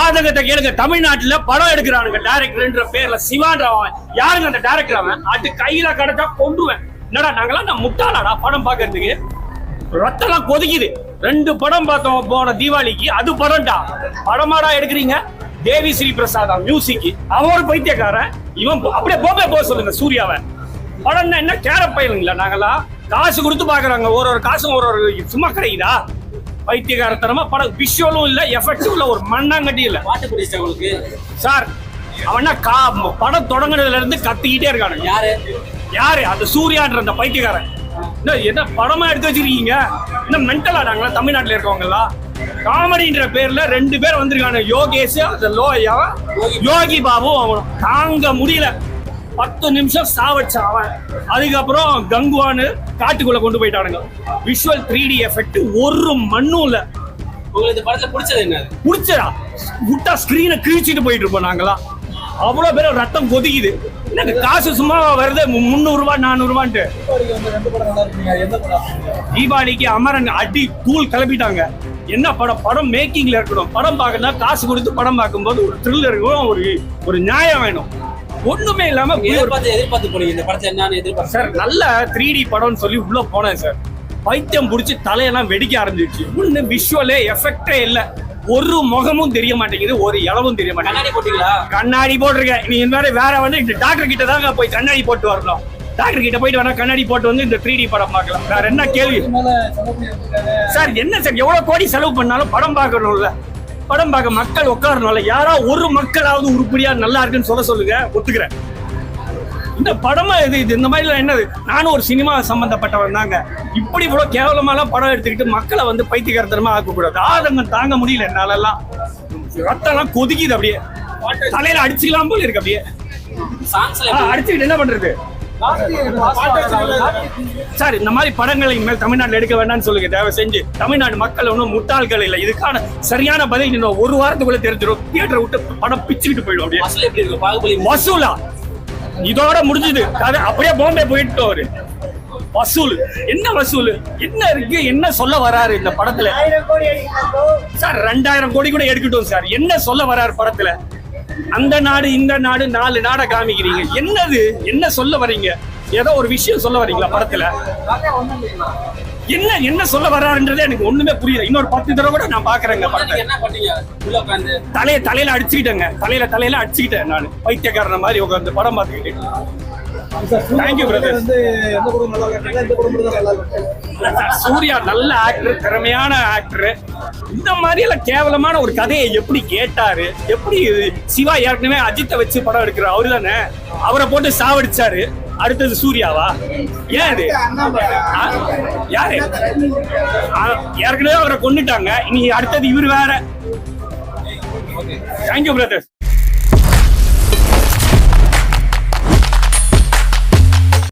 ஆதங்கத்தை கேளுங்க. தமிழ்நாட்டுல படம் எடுக்கிறானுங்க டைரக்டர்ன்ற பேர்ல சிவான்றவன் யாருங்க அந்த டைரக்டர் அவன்? அது கையில கிடைச்சா கொண்டுவேன் என்னடா நாங்களாம் நான் முட்டாளாடா படம் பாக்குறதுக்கு ரத்தம்லாம் கொதிக்குது. ரெண்டு படம் பார்த்தோம் போன தீபாவளிக்கு. அது படம்டா. படமாடா எடுக்கிறீங்க? தேவி ஸ்ரீ பிரசாதா மியூசிக் அவன் ஒரு பைத்தியக்காரன். இவன் அப்படியே போப்பே போக சொல்லுங்க சூர்யாவை. படம்னா என்ன? கேர பயிலுங்களா நாங்களாம் காசு கொடுத்து பாக்குறாங்க ஒரு ஒரு காசும் ஒரு ஒரு சும்மா கிடைக்குதா? பைத்தியக்காரத்தனமா படம். விஷுவலும் இல்ல எஃபெக்டும் இல்ல ஒரு மண்ணாங்கட்டி இல்ல. பாட்டு பிடிச்சா உங்களுக்கு? சார் அவனா கா படம் தொடங்குனதுல இருந்து கத்திக்கிட்டே இருக்கானுங்க. யாரு? யாரு? அந்த சூர்யான்ற அந்த பைத்தியக்காரன். என்ன என்ன படமா எடுத்து வச்சிருக்கீங்க? என்ன மென்டலா நாங்களா தமிழ்நாட்டுல இருக்கவங்க எல்லாம் காமெடின்ற பேர்ல ரெண்டு பேர் வந்திருக்காங்க யோகேஷ் அந்த லோயா யோகி பாபு அவனும். தாங்க முடியல. பத்து நிமிஷம் சாவச்சான் அவன். அதுக்கப்புறம் கங்குவான்னு காட்டுக்குள்ள கொண்டு போயிட்டானுங்க. விஷுவல் த்ரீ டி எஃபெக்ட் ஒரு மண்ணும் இல்ல. உங்களுக்கு இந்த படத்துல பிடிச்சது என்ன? புடிச்சடா விட்டா ஸ்கிரீனை கிழிச்சிட்டு போயிட்டு இருப்போம் நாங்களாம் அவ்வளவு பேர் ரத்தம் கொதிக்குது. எனக்கு காசு சும்மா வருது. முந்நூறு ரூபாய் நானூறு ரூபான்ட்டு. தீபாவளிக்கு அமரன் அடி தூள் கிளப்பிட்டாங்க. என்ன படம்? படம் மேக்கிங்ல இருக்கணும். படம் பார்க்கணும் காசு கொடுத்து படம் பார்க்கும்போது ஒரு த்ரில் இருக்கும். ஒரு ஒரு நியாயம் வேணும். ஒண்ணுமே இல்லாம எதிர்பார்த்து எதிர்பார்த்து போனீங்க இந்த படத்தை என்னன்னு எதிர்பார்த்து சார் நல்ல த்ரீ டி படம்னு சொல்லி உள்ள போனேன் சார். பைத்தியம் பிடிச்சி தலையெல்லாம் வெடிக்க ஆரம்பிச்சிச்சு. ஒண்ணு விஷுவலே எஃபெக்டே இல்ல. ஒரு முகமும் தெரிய மாட்டேங்குது ஒரு இளவும் தெரிய மாட்டேங்குது. கண்ணாடி போட்டீங்களா? கண்ணாடி போட்டிருக்கேன். நீ இந்த மாதிரி வேற வந்து இந்த டாக்டர் கிட்ட தாங்க போய் கண்ணாடி போட்டு வரணும். டாக்டர் கிட்ட போயிட்டு வேணா கண்ணாடி போட்டு வந்து இந்த த்ரீ டி படம் பார்க்கலாம். வேற என்ன கேள்வி? சார் என்ன சார் எவ்வளவு கோடி செலவு பண்ணாலும் படம் பார்க்கணும்ல. படம் பார்க்க மக்கள் உட்காரணும்ல யாரோ ஒரு மக்களாவது உருப்படியா நல்லா இருக்குன்னு சொல்ல சொல்லுங்க ஒத்துக்கிறேன். இந்த படமா இது இது இந்த மாதிரிலாம் என்னது? நானும் ஒரு சினிமா சம்பந்தப்பட்டவன் தாங்க. இப்படி இவ்வளவு கேவலமாலாம் படம் எடுத்துக்கிட்டு மக்களை வந்து பைத்தியகாரத்தனமா ஆக்கக்கூடாது. ஆதங்கம் தாங்க முடியல என்னாலலாம். ரத்தம்லாம் கொதிக்குது அப்படியே. தலையில அடிச்சுக்கலாம் போல இருக்கு அப்படியே. அடிச்சுக்கிட்டு என்ன பண்றது? சார் இந்த மாதிரி படங்களை இனிமேல் தமிழ்நாட்டில் எடுக்க வேண்டாம்னு சொல்லுங்க. தயவு செஞ்சு தமிழ்நாடு மக்கள் ஒன்றும் முட்டாள்கள் இல்லை. இதுக்கான சரியான பதில் இன்னும் ஒரு வாரத்துக்குள்ள தெரிஞ்சிடும். தியேட்டரை விட்டு படம் பிச்சுக்கிட்டு போயிடும் அப்படியே. அசல் எப்படி இருக்கு? பாகுபலி. வசூலா. இதோட முடிஞ்சது. கதை அப்படியே பாம்பே போயிட்டு அவரு. வசூல். என்ன வசூல்? என்ன இருக்கு? என்ன சொல்ல வராரு இந்த படத்துல? சார் ரெண்டாயிரம் கோடி கூட எடுக்கட்டும் சார். என்ன சொல்ல வராரு படத்துல? அந்த நாடு இந்த நாடு நாலு நாடை காமிக்கிறீங்க. என்னது? என்ன சொல்ல வர்றீங்க ஏதோ ஒரு விஷயம் சொல்ல வர்றீங்களா படத்துல? என்ன என்ன சொல்ல வர்றாருன்றதே எனக்கு ஒண்ணுமே புரியல. இன்னொரு பத்து தடவை கூட நான் பாக்குறேங்க தலைய தலையில அடிச்சுக்கிட்டேங்க. தலையில தலையில அடிச்சுக்கிட்டேன் நான். பைத்தியக்காரன மாதிரி உட்காந்து படம் பார்த்துக்கிட்டு. தேங்க்யூ பிரதர் சூர்யா நல்ல ஆக்டர் திறமையான ஆக்டர் இந்த மாதிரி எல்லாம் கேவலமான ஒரு கதையை எப்படி கேட்டாரு? எப்படி? சிவா ஏற்கனவே அஜித்தை வச்சு படம் எடுக்கிற அவரு தானே அவரை போட்டு சாவடிச்சாரு. அடுத்தது சூர்யாவா? ஏன் ஆ? யாரு? ஏற்கனவே அவரை கொண்டுட்டாங்க இனி அடுத்தது இவர் வேற. Thank you brother